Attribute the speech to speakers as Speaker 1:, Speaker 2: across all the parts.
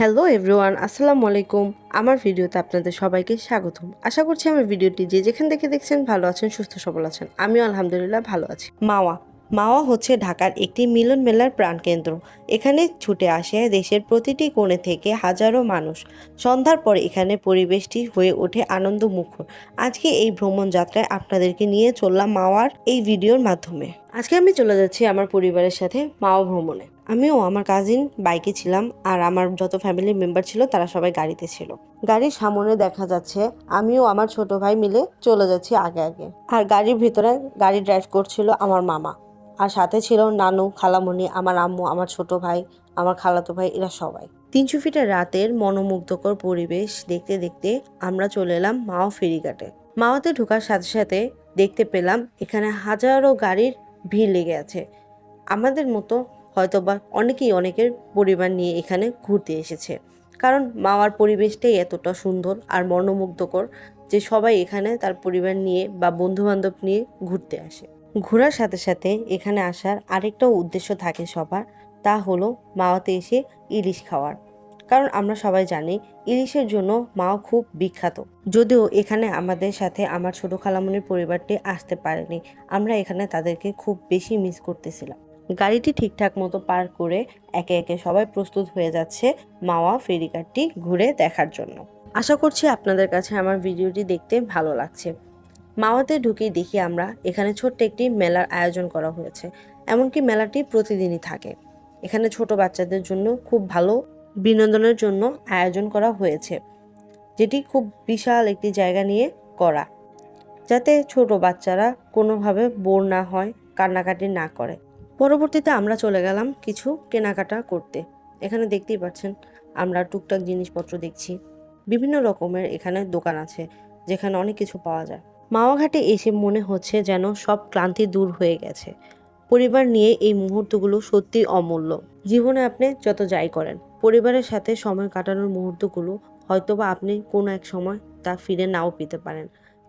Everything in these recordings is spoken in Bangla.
Speaker 1: হ্যালো এভরিওয়ান আসসালামু আলাইকুম। আমার ভিডিওতে আপনাদের সবাইকে স্বাগতম। আশা করছি আমার ভিডিওটি যে যেখান থেকে দেখছেন ভালো আছেন, সুস্থ সবল আছেন। আমিও আলহামদুলিল্লাহ ভালো আছি। মাওয়া। মাওয়া হচ্ছে ঢাকার একটি মিলন মেলার প্রাণকেন্দ্র। এখানে ছুটে আসে দেশের প্রতিটি কোণে থেকে হাজারো মানুষ। সন্ধ্যার পর এখানে পরিবেশটি হয়ে ওঠে আনন্দ আনন্দমুখর। আজকে এই ভ্রমণ যাত্রায় আপনাদেরকে নিয়ে চললাম মাওয়ার এই ভিডিওর মাধ্যমে। আজকে আমি চলে যাচ্ছি আমার পরিবারের সাথে মাওয়া ভ্রমণে। আমিও আমার কাজিন বাইকে ছিলাম আর আমার যত ফ্যামিলি মেম্বার ছিল তারা সবাই গাড়িতে ছিল। গাড়ির সামনে দেখা যাচ্ছে আমিও আমার ছোট ভাই মিলে চলে যাচ্ছি আগে আগে। আর গাড়ির ভিতরে গাড়ি ড্রাইভ করছিল আমার মামা। আর সাথে ছিল নানু, খালামণি, আমার আম্মু, আমার ছোট ভাই, আমার খালাতো ভাই, এরা সবাই। তিনশো ফিটের রাতের মনোমুগ্ধকর পরিবেশ দেখতে দেখতে আমরা চলে এলাম মাও ফেরিঘাটে মাওয়াতে ঢোকার সাথে সাথে দেখতে পেলাম এখানে হাজারো গাড়ির ভিড় লেগে আছে। আমাদের মতো হয়তোবা অনেকেই অনেকের পরিবার নিয়ে এখানে ঘুরতে এসেছে। কারণ মাওয়ার পরিবেশটাই এতটা সুন্দর আর মনোমুগ্ধকর যে সবাই এখানে তার পরিবার নিয়ে বা বন্ধু বান্ধব নিয়ে ঘুরতে আসে। ঘোরার সাথে সাথে এখানে আসার আরেকটাও উদ্দেশ্য থাকে সবার, তা হলো মাওয়াতে এসে ইলিশ খাওয়ার। কারণ আমরা সবাই জানি ইলিশের জন্য মাও খুব বিখ্যাত। যদিও এখানে আমাদের সাথে আমার ছোট খালামনির পরিবারটি আসতে পারেনি, আমরা এখানে তাদেরকে খুব বেশি মিস করতেছিলাম। গাড়িটি ঠিকঠাক মতো পার করে একে একে সবাই প্রস্তুত হয়ে যাচ্ছে মাওয়া ফেরিঘাটটি ঘুরে দেখার জন্য। আশা করছি আপনাদের কাছে আমার ভিডিওটি দেখতে ভালো লাগছে। মাওয়াতে ঢুকেই দেখি আমরা এখানে ছোট্ট একটি মেলার আয়োজন করা হয়েছে, এমনকি মেলাটি প্রতিদিনই থাকে। এখানে ছোট বাচ্চাদের জন্য খুব ভালো বিনোদনের জন্য আয়োজন করা হয়েছে, যেটি খুব বিশাল একটি জায়গা নিয়ে করা, যাতে ছোট বাচ্চারা কোনোভাবে বোর না হয়, কান্নাকাটি না করে। পরবর্তীতে আমরা চলে গেলাম কিছু কেনাকাটা করতে। এখানে দেখতেই পাচ্ছেন, আমরা টুকটাক জিনিসপত্র দেখছি। বিভিন্ন রকমের এখানে দোকান আছে, যেখানে অনেক কিছু পাওয়া যায়। মাওয়াঘাটে এসে মনে হচ্ছে যেন সব ক্লান্তি দূর হয়ে গেছে। পরিবার নিয়ে এই মুহূর্তগুলো সত্যি অমূল্য। জীবনে আপনি যত যাই করেন, পরিবারের সাথে সময় কাটানোর মুহূর্তগুলো হয়তোবা আপনি কোনো এক সময় তা ফিরে নাও পেতে পারেন।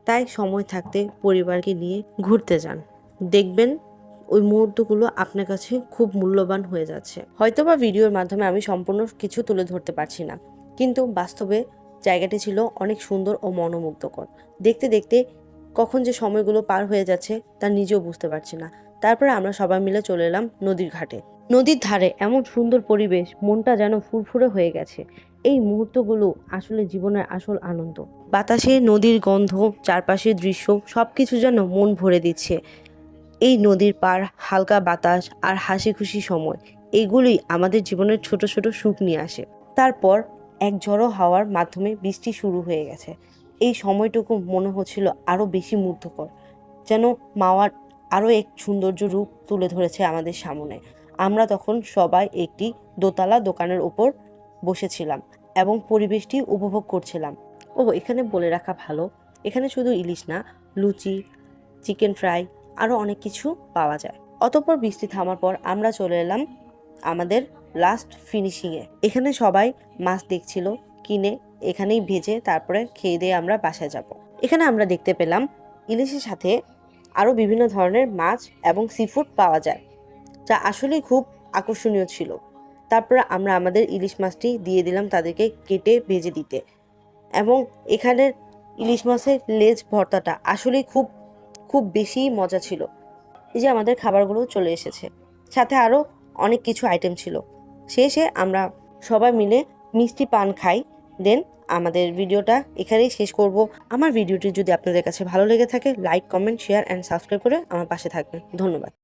Speaker 1: তাই সময় থাকতে পরিবারকে নিয়ে ঘুরতে যান। দেখবেন ওই মুহূর্তগুলো আপনার কাছে খুব মূল্যবান হয়ে যাচ্ছে। হয়তোবা ভিডিওর মাধ্যমে আমি সম্পূর্ণ কিছু তুলে ধরতে পারছি না। কিন্তু বাস্তবে জায়গাটি ছিল অনেক সুন্দর ও মনোমুগ্ধকর। দেখতে দেখতে কখন যে সময়গুলো পার হয়ে যাচ্ছে তা নিজেও বুঝতে পারছি না। তারপরে আমরা সবাই মিলে চলে এলাম নদীর ঘাটে। নদীর ধারে এমন সুন্দর পরিবেশ, মনটা যেন ফুরফুরে হয়ে গেছে। এই মুহূর্তগুলো আসলে জীবনের আসল আনন্দ। বাতাসে নদীর গন্ধ, চারপাশের দৃশ্য সব কিছু যেন মন ভরে দিচ্ছে। এই নদীর পার হালকা বাতাস আর হাসি খুশি সময় এইগুলি আমাদের জীবনের ছোট ছোট সুখ নিয়ে আসে। তারপর এক ঝড়ো হাওয়ার মাধ্যমে বৃষ্টি শুরু হয়ে গেছে। এই সময়টুকু মনে হচ্ছিল আরও বেশি মুগ্ধকর, যেন মাওয়ার আরও এক সৌন্দর্য রূপ তুলে ধরেছে আমাদের সামনে। আমরা তখন সবাই একটি দোতলা দোকানের ওপর বসেছিলাম এবং পরিবেশটি উপভোগ করছিলাম। ও এখানে বলে রাখা ভালো। এখানে শুধু ইলিশ না, লুচি, চিকেন ফ্রাই আরও অনেক কিছু পাওয়া যায়। অতঃপর বৃষ্টি থামার পর আমরা চলে এলাম আমাদের লাস্ট ফিনিশিংয়ে এখানে সবাই মাছ দেখছিল, কিনে এখানেই ভেজে তারপরে খেয়ে দিয়ে আমরা বাসায় যাব। এখানে আমরা দেখতে পেলাম ইলিশের সাথে আরও বিভিন্ন ধরনের মাছ এবং সিফুড পাওয়া যায়, যা আসলেই খুব আকর্ষণীয় ছিল। তারপরে আমরা আমাদের ইলিশ মাছটি দিয়ে দিলাম তাদেরকে কেটে ভেজে দিতে। এবং এখানের ইলিশ মাছের লেজ ভর্তাটা আসলেই খুব খুব বেশি মজা ছিল। এই যে আমাদের খাবারগুলো চলে এসেছে। সাথে আরও অনেক কিছু আইটেম ছিল। শেষে আমরা সবাই মিলে মিষ্টি পান খাই। দেন আমাদের ভিডিওটা এখানেই শেষ করব। আমার ভিডিওটি যদি আপনাদের কাছে ভালো লেগে থাকে like comment share and subscribe করে আমার পাশে থাকবেন। ধন্যবাদ।